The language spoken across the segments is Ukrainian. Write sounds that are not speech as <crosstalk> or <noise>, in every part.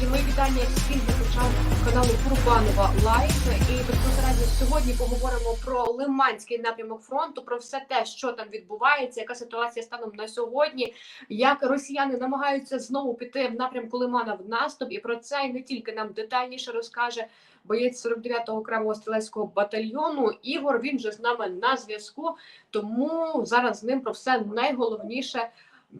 Друзі, мої вітання всім глядачам каналу Курбанова Лайф. І безпосередньо сьогодні поговоримо про Лиманський напрямок фронту, про все те, що там відбувається, яка ситуація станом на сьогодні, як росіяни намагаються знову піти в напрямку Лимана в наступ. І про це і не тільки нам детальніше розкаже боєць 49-го окремого стрілецького батальйону. Ігор він же з нами на зв'язку. Тому зараз з ним про все найголовніше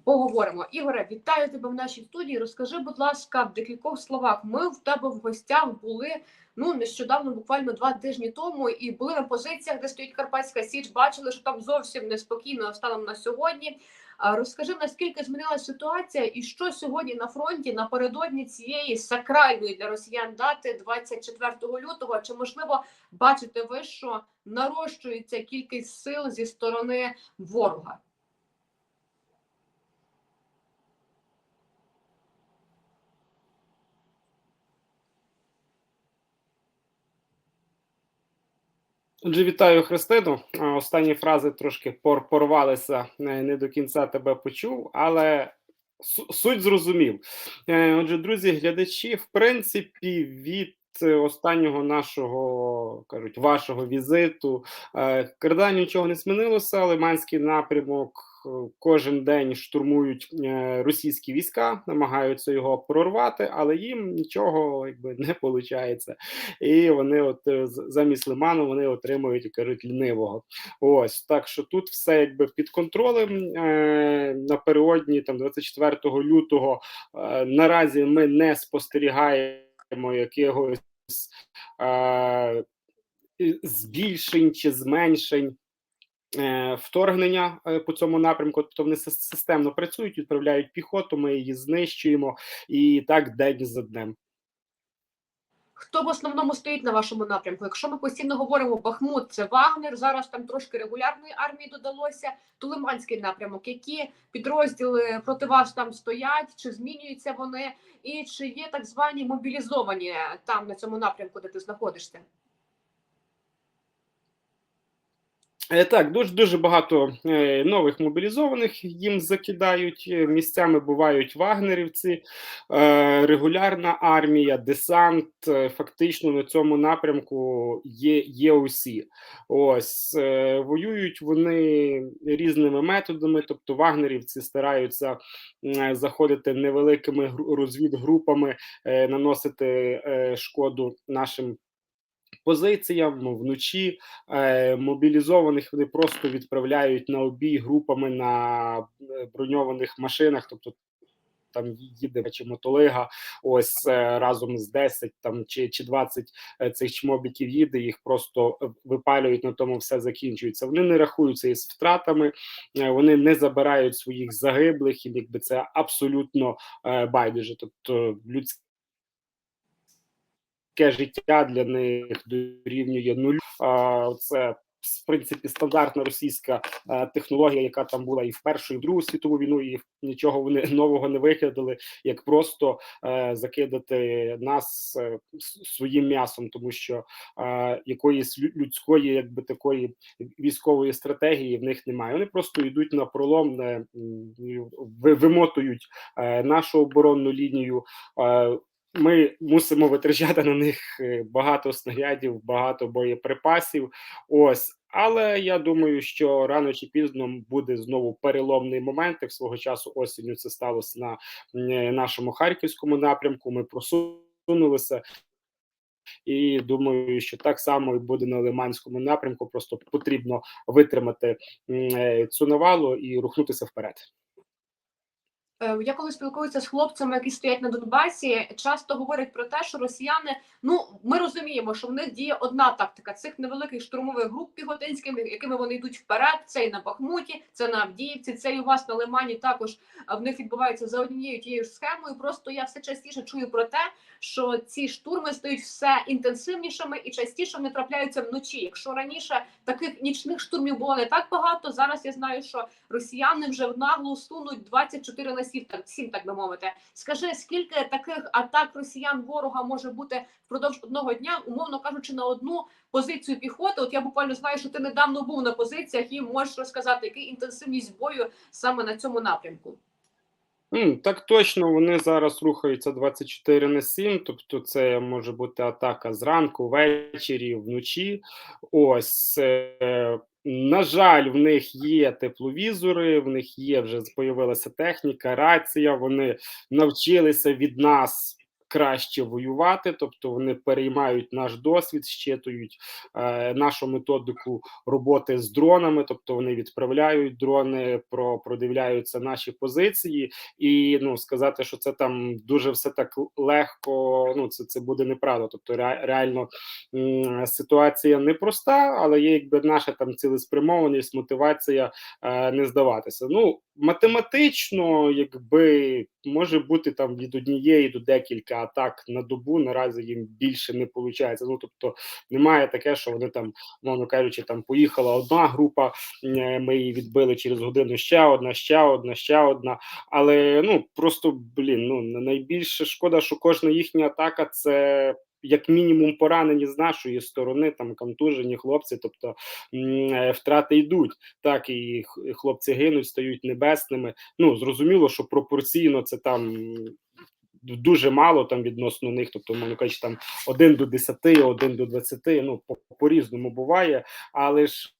поговоримо. Ігоре, вітаю тебе в нашій студії. Розкажи, будь ласка, в декількох словах. Ми в тебе в гостях були ну нещодавно, буквально два тижні тому, і були на позиціях, де стоїть Карпатська Січ. Бачили, що там зовсім неспокійно станом на сьогодні. Розкажи, наскільки змінилася ситуація, і що сьогодні на фронті напередодні цієї сакральної для росіян дати 24 лютого? Чи можливо бачите ви, що нарощується кількість сил зі сторони ворога? Отже, вітаю Христину. Останні фрази трошки пор- порвалися, не до кінця тебе почув, але суть зрозумів. Е, Отже, друзі, глядачі, в принципі, від останнього нашого кажуть вашого візиту е, нічого не змінилося. Лиманський напрямок кожен день штурмують е, російські війська, намагаються його прорвати, але їм нічого якби не виходить. І вони, от е, замість лиману, вони отримують як кажуть лінивого. Ось так що тут все якби під контролем. Е, напередодні там 24 лютого наразі ми не спостерігаємо якихось е, збільшень чи зменшень. Е, Вторгнення е, по цьому напрямку, тобто вони системно працюють, відправляють піхоту, ми її знищуємо і так день за днем. Хто в основному стоїть на вашому напрямку? Якщо ми постійно говоримо Бахмут, це Вагнер. Зараз там трошки регулярної армії додалося. То Лиманський напрямок. Які підрозділи проти вас там стоять? Чи змінюються вони? І чи є так звані мобілізовані там на цьому напрямку, де ти знаходишся? Е, Так, дуже дуже багато е, нових мобілізованих їм закидають. е, Місцями бувають вагнерівці, е, регулярна армія, десант. е, Фактично на цьому напрямку є, є усі. Ось е, воюють вони різними методами. Тобто, вагнерівці стараються заходити невеликими розвідгрупами, е, наносити е, шкоду нашим. Позиціям вночі е, мобілізованих вони просто відправляють на обій групами на е, броньованих машинах, тобто там їде чи мотолига, ось е, разом з 10 там чи, чи 20 е, цих чмобіків їде, їх просто випалюють, на тому все закінчується. Вони не рахуються із втратами, вони не забирають своїх загиблих, і якби це абсолютно байдуже. Тобто людське життя для них дорівнює нулю. Це в принципі стандартна російська е, технологія, яка там була і в першу, і в другу світову війну, і нічого вони <laughs> нового не викидали, як просто е, закидати нас е, своїм м'ясом, тому що е, якоїсь лю- людської, якби такої військової стратегії в них немає. Вони просто йдуть на пролом, е, ви- вимотують нашу оборонну лінію. Ми мусимо витрачати на них е, багато снарядів, багато боєприпасів. Ось, але я думаю, що рано чи пізно буде знову переломний момент. Як свого часу осінню це сталося на е, нашому харківському напрямку. Ми просунулися. І думаю, що так само і буде на Лиманському напрямку. Просто потрібно витримати е, цю навалу і рухнутися вперед. Е, Я коли спілкуюся з хлопцями, які стоять на Донбасі, часто говорять про те, що росіяни, ну ми розуміємо, що в них діє одна тактика цих невеликих штурмових груп піхотинських, якими вони йдуть вперед. Це і на Бахмуті, це на Авдіївці, це і у вас на Лимані. Також в них відбувається за однією тією ж схемою. Просто я все частіше чую про те, що ці штурми стають все інтенсивнішими і частіше вони трапляються вночі. Якщо раніше таких нічних штурмів було не так багато, зараз я знаю, що росіяни вже в наглу сунуть 24 на 7, так, 7, так би мовити. Скажи, скільки таких атак росіян ворога може бути впродовж одного дня, умовно кажучи, на одну позицію піхоти? От я буквально знаю, що ти недавно був на позиціях і можеш розказати, яка інтенсивність бою саме на цьому напрямку. Так точно, вони зараз рухаються 24 на 7, тобто це може бути атака зранку, ввечері, вночі. Ось, е, на жаль, в них є тепловізори, в них є вже появилася техніка, рація, вони навчилися від нас краще воювати, тобто вони переймають наш досвід, щитують е, нашу методику роботи з дронами, тобто вони відправляють дрони, про, продивляються наші позиції, і ну сказати, що це там дуже все так легко. Ну це це буде неправда. Тобто, ре, реально м, ситуація непроста, але є якби наша там цілеспрямованість, мотивація е, не здаватися. Ну математично, якби може бути там від однієї до декілька атак на добу. Наразі їм більше не виходить. Ну тобто немає таке, що вони там, мовно кажучи, там поїхала одна група, е, ми її відбили через годину ще одна, ще одна, ще одна. Але ну просто блін, ну найбільше шкода, що кожна їхня атака це. Як мінімум поранені з нашої сторони, там контужені хлопці, тобто втрати йдуть, так і хлопці гинуть, стають небесними. Ну зрозуміло, що пропорційно це там дуже мало там відносно них, тобто, мовно кажучи, там 1 до 10, 1 до 20, ну по різному буває, але ж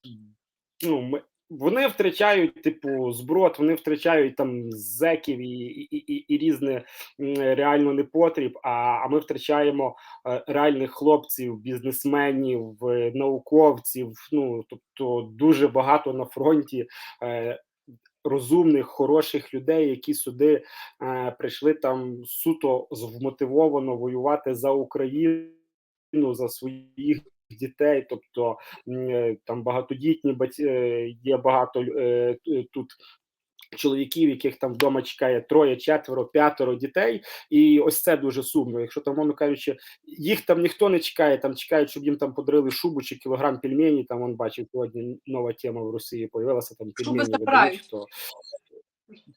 ну ми. Вони втрачають типу зброд, вони втрачають там зеків і і, і, і різне реально непотріб. А а ми втрачаємо е, реальних хлопців, бізнесменів, е, науковців. Ну тобто дуже багато на фронті е, розумних, хороших людей, які сюди е, прийшли там суто вмотивовано воювати за Україну, за своїх дітей, тобто е, там багатодітні е, є багато е, тут. Чоловіків, яких там вдома чекає троє, четверо, п'ятеро дітей, і ось це дуже сумно. Якщо там, мовно кажучи, їх там ніхто не чекає, там чекають, щоб їм там подарили шубу чи кілограм пельмені. Там он бачив сьогодні нова тема в Росії. Появилася там пельмені видають, то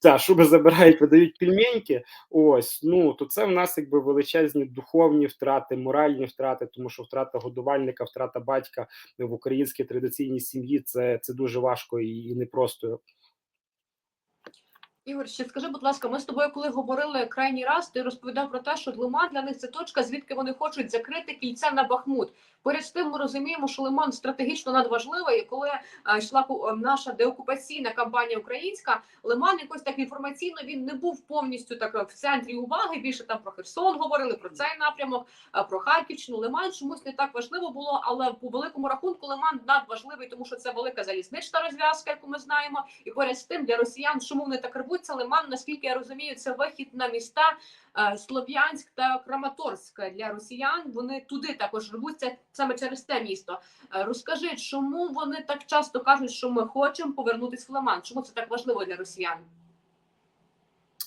та, шуби забирають, видають пельменьки. Ось ну то це в нас якби величезні духовні втрати, моральні втрати, тому що втрата годувальника, втрата батька в українській традиційній сім'ї це це дуже важко і, і непросто. Ігор, ще скажи, будь ласка, ми з тобою, коли говорили крайній раз, ти розповідав про те, що Длима для них це точка, звідки вони хочуть закрити кільця на Бахмут. Поряд з тим, ми розуміємо, що Лиман стратегічно надважливий. І коли а, йшла наша деокупаційна кампанія українська, Лиман якось так інформаційно він не був повністю так в центрі уваги. Більше там про Херсон говорили про цей напрямок, про Харківщину. Лиман чомусь не так важливо було, але по великому рахунку Лиман надважливий, тому що це велика залізнична розв'язка, яку ми знаємо. І поряд з тим для росіян, чому вони так рвуться, Лиман, наскільки я розумію, це вихід на міста. Слов'янськ та Краматорськ для росіян. Вони туди також рвуться саме через те місто. Розкажи, чому вони так часто кажуть, що ми хочемо повернутися в Лиман? Чому це так важливо для росіян?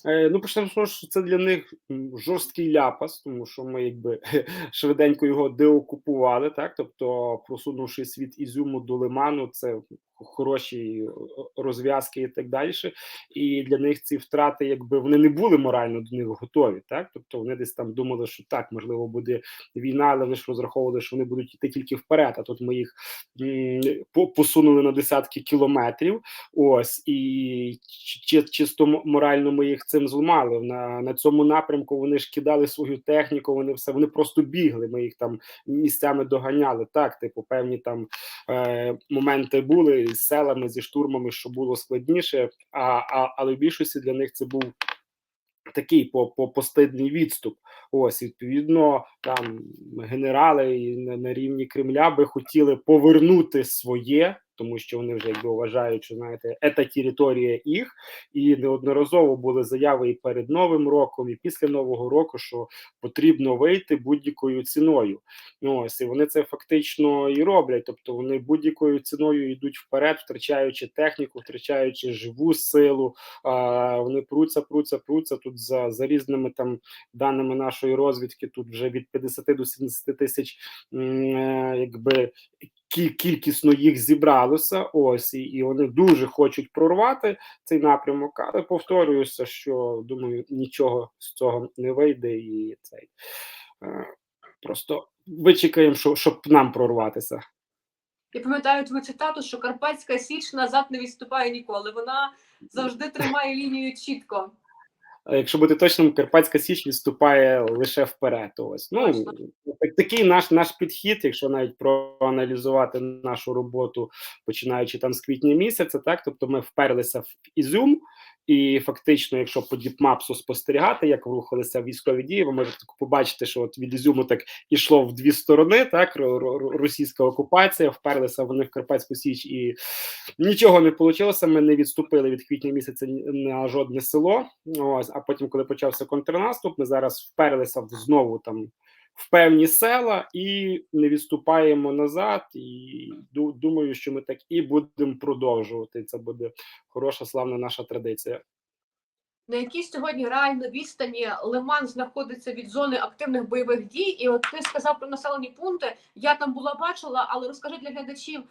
Ну, почнемо, що це для них жорсткий ляпас, тому що ми якби <laughs> швиденько його деокупували, так тобто, просунувши світ Ізюму до Лиману, це хороші розв'язки і так далі. І для них ці втрати, якби вони не були морально до них готові, так тобто вони десь там думали, що так можливо буде війна, але вони ж розраховували, що вони будуть йти тільки вперед. А тут ми їх посунули на десятки кілометрів. Ось і чисто морально ми їх цим зламали. На на цьому напрямку вони ж кидали свою техніку. Вони все вони просто бігли. Ми їх там місцями доганяли. Так, типу, певні там е, моменти були з селами, зі штурмами, що було складніше. А, а але в більшості для них це був. Такий по, по постидний відступ. Ось відповідно, там генерали на, на рівні Кремля би хотіли повернути своє тому що вони вже якби вважають, що знаєте, ета територія їх, і неодноразово були заяви і перед новим роком, і після нового року, що потрібно вийти будь-якою ціною. Ну ось і вони це фактично і роблять. Тобто вони будь-якою ціною йдуть вперед, втрачаючи техніку, втрачаючи живу силу. А вони пруться, пруться, пруться тут за за різними там даними нашої розвідки. Тут вже від 50 до 70 тисяч, е, якби кількісно їх зібралося. Ось і, вони дуже хочуть прорвати цей напрямок. Але повторююся, що думаю, нічого з цього не вийде, і цей е, просто вичекаємо, що, щоб нам прорватися. Я пам'ятаю твою цитату, що Карпатська Січ назад не відступає ніколи. Вона завжди тримає лінію чітко. Якщо бути точним, Карпатська Січ відступає лише вперед. Ось ну так- такий наш наш підхід, якщо навіть проаналізувати нашу роботу, починаючи там з квітня місяця, так тобто ми вперлися в Ізюм, і фактично, якщо по діпмапсу спостерігати, як рухалися військові дії, ви можете побачити, що от від Ізюму так ішло в дві сторони. Так ро- ро- російська окупація, вперлися вони в Карпатську Січ, і нічого не вийшло. Ми не відступили від квітня місяця на жодне село. Ось, а потім, коли почався контрнаступ, ми зараз вперлися в знову там в певні села і не відступаємо назад. І думаю, що ми так і будемо продовжувати. Це буде хороша славна наша традиція. На якій сьогодні реально відстані Лиман знаходиться від зони активних бойових дій? І от ти сказав про населені пункти. Я там була бачила, але розкажи для глядачів,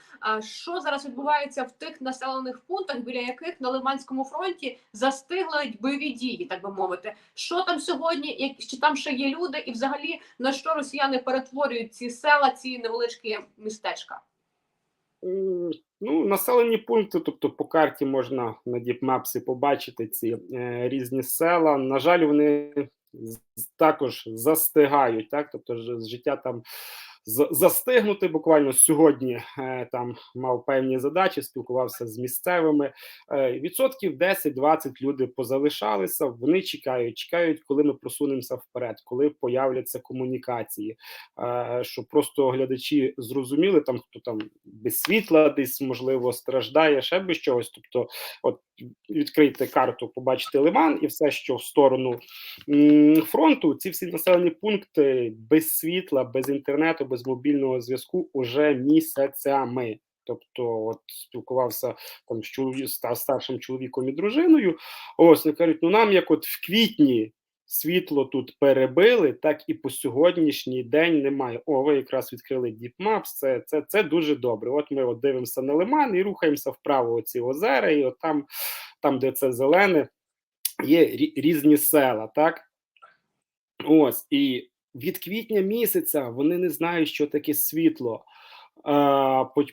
що зараз відбувається в тих населених пунктах, біля яких на Лиманському фронті застигли бойові дії, так би мовити. Що там сьогодні? Чи там ще є люди, і взагалі на що росіяни перетворюють ці села, ці невеличкі містечка? Ну, населені пункти, тобто по карті можна на діпмапсі побачити ці е, різні села. На жаль, вони також застигають, так? Тобто життя там застигнути. Буквально сьогодні е, там мав певні задачі, спілкувався з місцевими. Е, відсотків 10-20 люди позалишалися. Вони чекають, чекають, коли ми просунемося вперед, коли появляться комунікації. Е, щоб просто глядачі зрозуміли, там хто там без світла, десь можливо страждає, ще без чогось. Тобто, от відкрийте карту, побачите лиман, і все, що в сторону фронту, ці всі населені пункти без світла, без інтернету, без мобільного зв'язку уже місяцями. Тобто, от спілкувався там з чолові- старшим чоловіком і дружиною. Ось вони кажуть, ну нам як от в квітні світло тут перебили, так і по сьогоднішній день немає. О, ви якраз відкрили DeepMaps, це, це, це дуже добре. От ми от дивимося на лиман і рухаємося вправо оці озера, і от там, там, де це зелене, є різні села, так? Ось, і від квітня місяця вони не знають, що таке світло.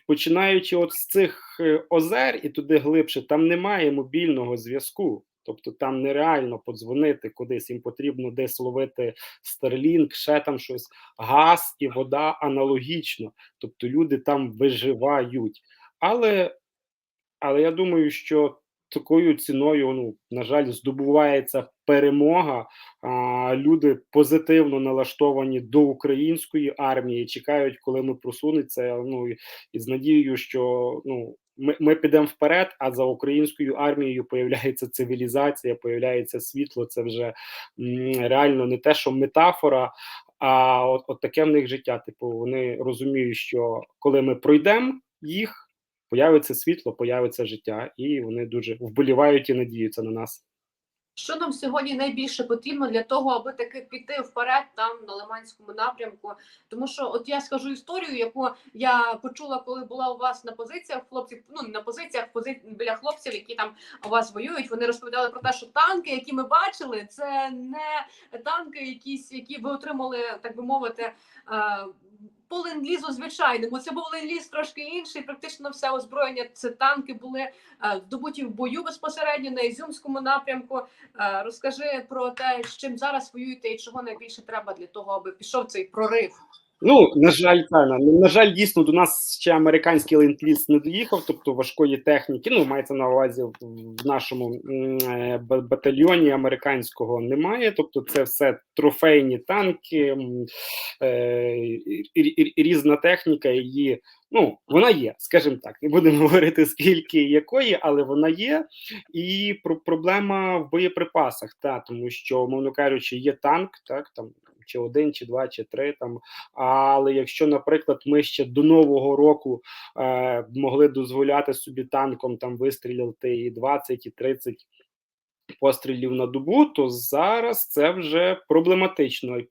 Починаючи от з цих е, озер і туди глибше, там немає мобільного зв'язку. Тобто там нереально подзвонити кудись, їм потрібно десь ловити Starlink, ще там щось, газ і вода аналогічно. Тобто люди там виживають. Але, але я думаю, що такою ціною, ну, на жаль, здобувається перемога. А, люди позитивно налаштовані до української армії, чекають, коли ми просунеться. Ну і, з надією, що ну. Ми, ми підемо вперед, а за українською армією появляється цивілізація, появляється світло. Це вже реально не те, що метафора, а от, от таке в них життя. Типу, вони розуміють, що коли ми пройдемо їх, появиться світло, появиться життя, і вони дуже вболівають і надіються на нас. Що нам сьогодні найбільше потрібно для того, аби таки піти вперед там на Лиманському напрямку? Тому що, от я скажу історію, яку я почула, коли була у вас на позиціях хлопців. Ну на позиціях, пози... біля хлопців, які там у вас воюють. Вони розповідали про те, що танки, які ми бачили, це не танки, якісь, які ви отримали, так би мовити. е, По лендлізу звичайному це був лендліз трошки інший. Практично все озброєння. Це танки були е, здобуті в бою безпосередньо на Ізюмському напрямку. Е, Розкажи про те, з чим зараз воюєте і чого найбільше треба для того, аби пішов цей прорив. Ну на жаль. Ну, на жаль, дійсно до нас ще американський ленд-ліз не доїхав, тобто важкої техніки. Ну мається на увазі в, нашому е, батальйоні американського немає. Тобто, це все трофейні танки, е, різна техніка. Її ну вона є, скажімо так. Не будемо <laughs> говорити скільки якої, але вона є. І про проблема в боєприпасах, та тому що, мовно кажучи, є танк, так там чи один, чи два, чи три там. Але якщо, наприклад, ми ще до нового року е, могли дозволяти собі танком там вистріляти і 20, і 30 пострілів на добу, то зараз це вже проблематично. І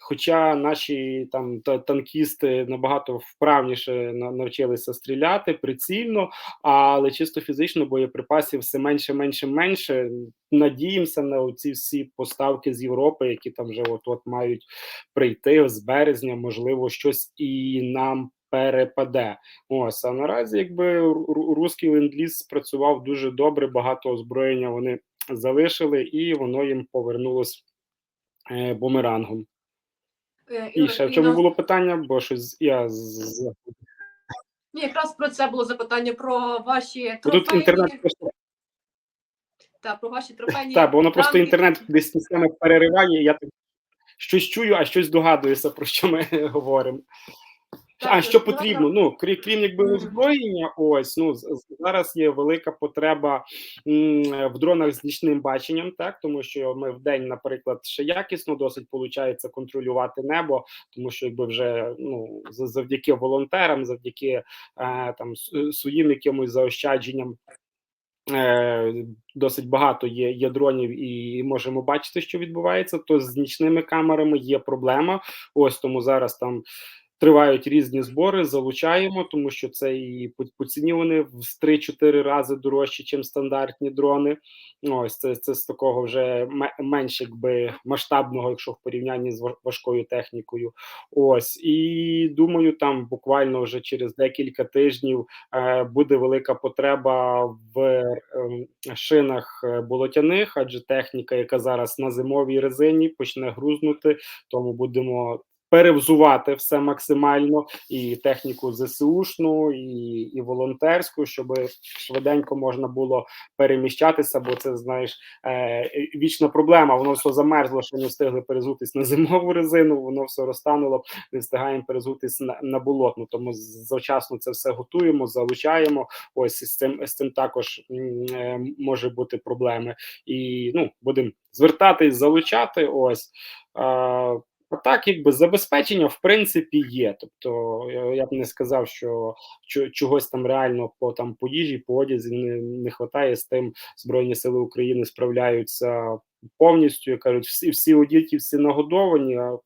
Хоча наші там танкісти набагато вправніше на- навчилися стріляти прицільно, але чисто фізично боєприпасів все менше, менше, менше. Надіємося на ці всі поставки з Європи, які там вже от от мають прийти з березня, можливо, щось і нам перепаде. Ось а наразі, якби ру- ру- руський ленд-ліз спрацював дуже добре, багато озброєння вони залишили, і воно їм повернулось е, бумерангом. Е, І ще в чому було питання? Бо щось я з- Ні, якраз про це було запитання про ваші бо тут інтернет просто та про ваші трофейні. так, бо воно просто інтернет десь місцями перериває. і Я так щось чую, а щось догадуюся, про що ми <laughs> говоримо. А що потрібно? Ну крім, крім якби озброєння, ось ну зараз є велика потреба в дронах з нічним баченням, так тому що ми в день, наприклад, ще якісно досить виходить контролювати небо, тому що якби вже ну завдяки волонтерам, завдяки е, там своїм якимось заощадженням. Е, досить багато є, є дронів, і можемо бачити, що відбувається. То з нічними камерами є проблема. Ось тому зараз там тривають різні збори, залучаємо, тому що це і по, ціні вони в 3-4 рази дорожчі, ніж стандартні дрони. Ось це, це з такого вже ме- менш якби масштабного, якщо в порівнянні з ва- важкою технікою. Ось і думаю, там буквально вже через декілька тижнів е, буде велика потреба в ем, шинах е, болотяних, адже техніка, яка зараз на зимовій резині, почне грузнути, тому будемо. Перевзувати все максимально і техніку ЗСУшну, і, і волонтерську, щоб швиденько можна було переміщатися, бо це знаєш е, вічна проблема. Воно все замерзло, що не встигли перезутись на зимову резину. Воно все розтануло, не встигаємо перезутись на, на болотну. Тому завчасно це все готуємо, залучаємо. Ось з цим з цим також е, може бути проблеми, і ну будемо звертатись, залучати. Ось. Е, а так, якби забезпечення в принципі є. Тобто я, я б не сказав, що чогось там реально по там по їжі, по одязі не, не вистачає з тим. Збройні сили України справляються повністю. Як кажуть, всі всі одіті, всі нагодовані. А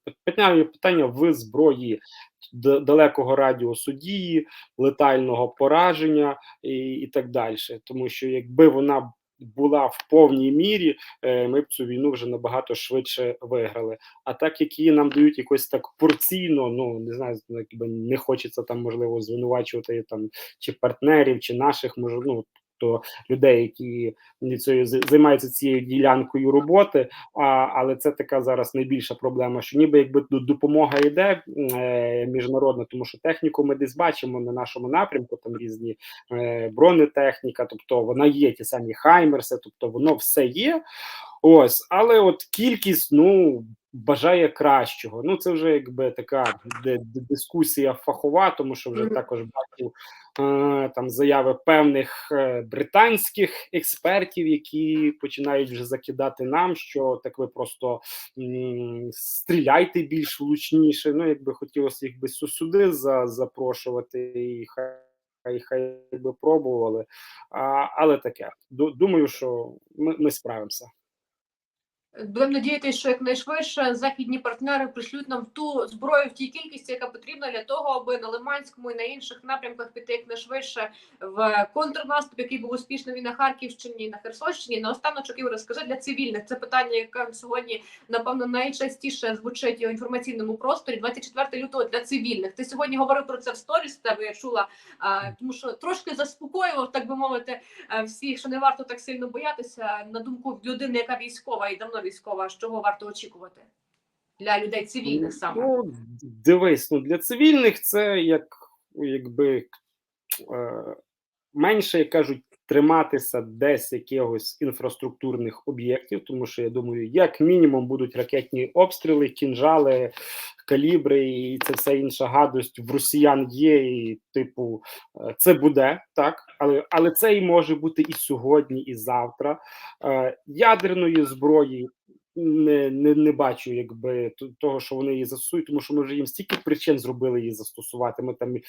питання в зброї далекого радіусу дії, летального пораження і, і так далі. Тому що якби вона була в повній мірі, е, ми б цю війну вже набагато швидше виграли. А так як її нам дають якось так порційно, ну не знаю, якби не хочеться там можливо звинувачувати там чи партнерів, чи наших може, ну, то людей, які займаються цією ділянкою роботи. А, але це така зараз найбільша проблема. Що ніби якби допомога йде е, міжнародна, тому що техніку ми десь бачимо на нашому напрямку, там різні е, бронетехніка, тобто вона є, ті самі хаймерси, тобто воно все є. Ось, але от кількість, ну. Бажає кращого. Ну це вже якби така ди- ди- дискусія фахова, тому що вже також бачу е, там заяви певних е, британських експертів, які починають вже закидати нам, що так ви просто м, стріляйте більш влучніше. Ну, якби хотілося їх би сю- сюди за, запрошувати і хай. Хай хай би пробували, а, але таке. Ду- Думаю, що ми, ми справимося. Будемо надіятися, що якнайшвидше західні партнери пришлють нам ту зброю в тій кількості, яка потрібна для того, аби на Лиманському і на інших напрямках піти якнайшвидше в контрнаступ, який був успішний і на Харківщині, і на Херсонщині. На останочок Ігор, розкажи для цивільних. Це питання, яке сьогодні напевно найчастіше звучить у інформаційному просторі. 24 лютого для цивільних. Ти сьогодні говорив про це в сторіс. Тебе я чула, тому що трошки заспокоював, так би мовити, е, всіх, що не варто так сильно боятися. На думку людини, яка військова і давно військова, з чого варто очікувати для людей цивільних саме. Ну, дивись, ну для цивільних це як якби е, менше як кажуть. Триматися десь якихось інфраструктурних об'єктів, тому що я думаю, як мінімум будуть ракетні обстріли, кінжали, калібри, і це все інша гадость в росіян є. І, типу, е, це буде так, але але це і може бути і сьогодні, і завтра. Е, Ядерної зброї не, не, не бачу, якби того, що вони її застосують, тому що ми вже їм стільки причин зробили її застосувати. Ми там і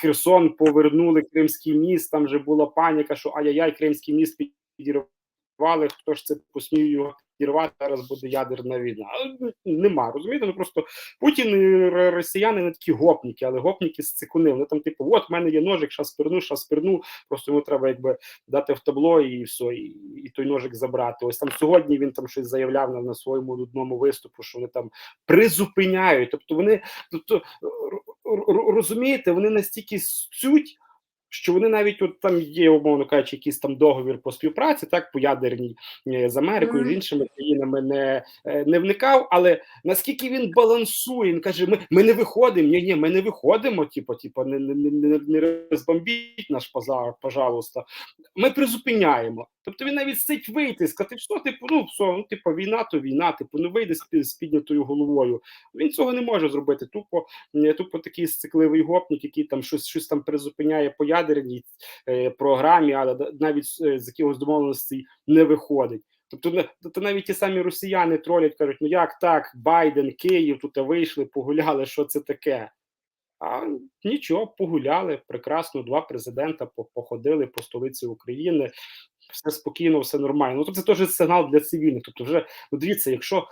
Херсон повернули Кримський міст. Там вже була паніка, що ай-яй-яй, Кримський міст підірвали. Хто ж це посмів його підірвати? Зараз буде ядерна війна. Ну, Нема, розумієте? Ну просто Путін і росіяни не такі гопніки, але гопніки з цикуни. Вони там, типу, от в мене є ножик, щас перну, щас перну. Просто йому треба якби дати в табло і все, і, і той ножик забрати. Ось там сьогодні він там щось заявляв на, на своєму нудному виступу, що вони там призупиняють. Тобто вони, тобто розумієте, вони настільки суть. Що вони навіть от там є, умовно кажучи, якийсь там договір по співпраці, так по ядерній е, з Америкою, з іншими країнами не, е, не вникав. Але наскільки він балансує, він каже: ми, ми не виходимо. Ні, ні, ми не виходимо. Типу, типу, не, не, не, не- розбомбіть наш пожалуйста. Ми призупиняємо. Тобто він навіть сить вийти, сказати, що типу, ну все, ну типу, війна, то війна, типу, ну вийде з, піднятою головою. Він цього не може зробити. Тупо, тупо такий сцикливий гопник, який там щось, щось там призупиняє по ядерній е, програмі, але навіть е, з якихось домовленостей не виходить. Тобто, не- тобто навіть ті самі росіяни тролять, кажуть, ну як так, Байден, Київ, тут вийшли, погуляли, що це таке? А нічого, погуляли прекрасно. Два президента походили по столиці України. Все спокійно, все нормально. Ну, тобто це теж сигнал для цивільних. Тобто, вже ну, дивіться, якщо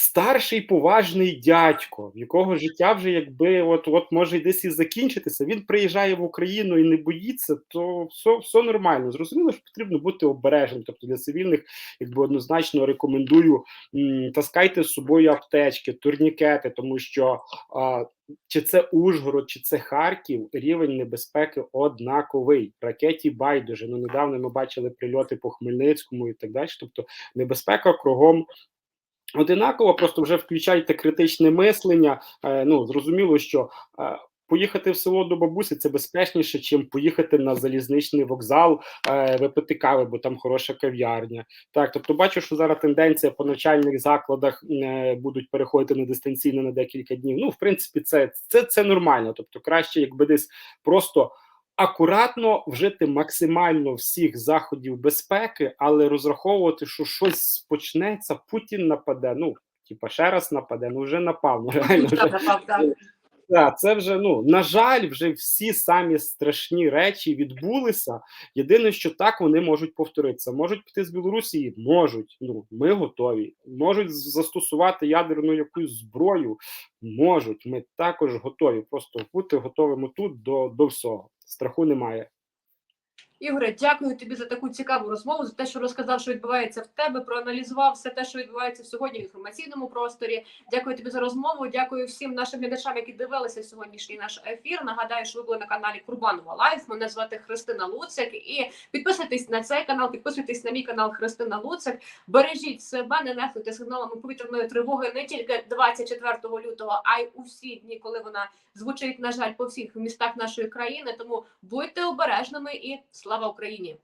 старший поважний дядько, в якого життя вже якби от от може десь і закінчитися, він приїжджає в Україну і не боїться, то все, все нормально. Зрозуміло, що потрібно бути обережним. Тобто для цивільних, якби однозначно рекомендую м, таскайте з собою аптечки, турнікети, тому що а, чи це Ужгород, чи це Харків, рівень небезпеки однаковий. Ракеті байдуже. Ну недавно ми бачили прильоти по Хмельницькому і так далі. Тобто небезпека кругом. Одинаково, просто вже включайте критичне мислення. Е, ну зрозуміло, що е, поїхати в село до бабусі це безпечніше, чим поїхати на залізничний вокзал, е, випити кави, бо там хороша кав'ярня. Так, тобто бачу, що зараз тенденція по навчальних закладах е, будуть переходити на дистанційно на декілька днів. Ну, в принципі, це, це, це нормально. Тобто, краще, якби десь просто. Акуратно вжити максимально всіх заходів безпеки, але розраховувати, що щось почнеться, Путін нападе. Ну, типа, ще раз нападе, ну вже напав. Ну, реально вже Так, це вже ну на жаль, вже всі самі страшні речі відбулися. Єдине, що так вони можуть повторитися. Можуть піти з Білорусі, можуть. Ну ми готові. Можуть застосувати ядерну якусь зброю. Можуть. Ми також готові. Просто бути готовими тут до, до всього. Страху немає. Ігоре, дякую тобі за таку цікаву розмову, за те, що розказав, що відбувається в тебе, проаналізував все те, що відбувається сьогодні в інформаційному просторі. Дякую тобі за розмову. Дякую всім нашим глядачам, які дивилися сьогоднішній наш ефір. Нагадаю, що ви були на каналі Курбанова Лайф. Мене звати Христина Луцик. І підписуйтесь на цей канал, підписуйтесь на мій канал Христина Луцик. Бережіть себе, не нехтуйте сигналами повітряної тривоги не тільки 24 лютого, а й у всі дні, коли вона звучить, на жаль, по всіх містах нашої країни. Тому будьте обережними і слава Україні!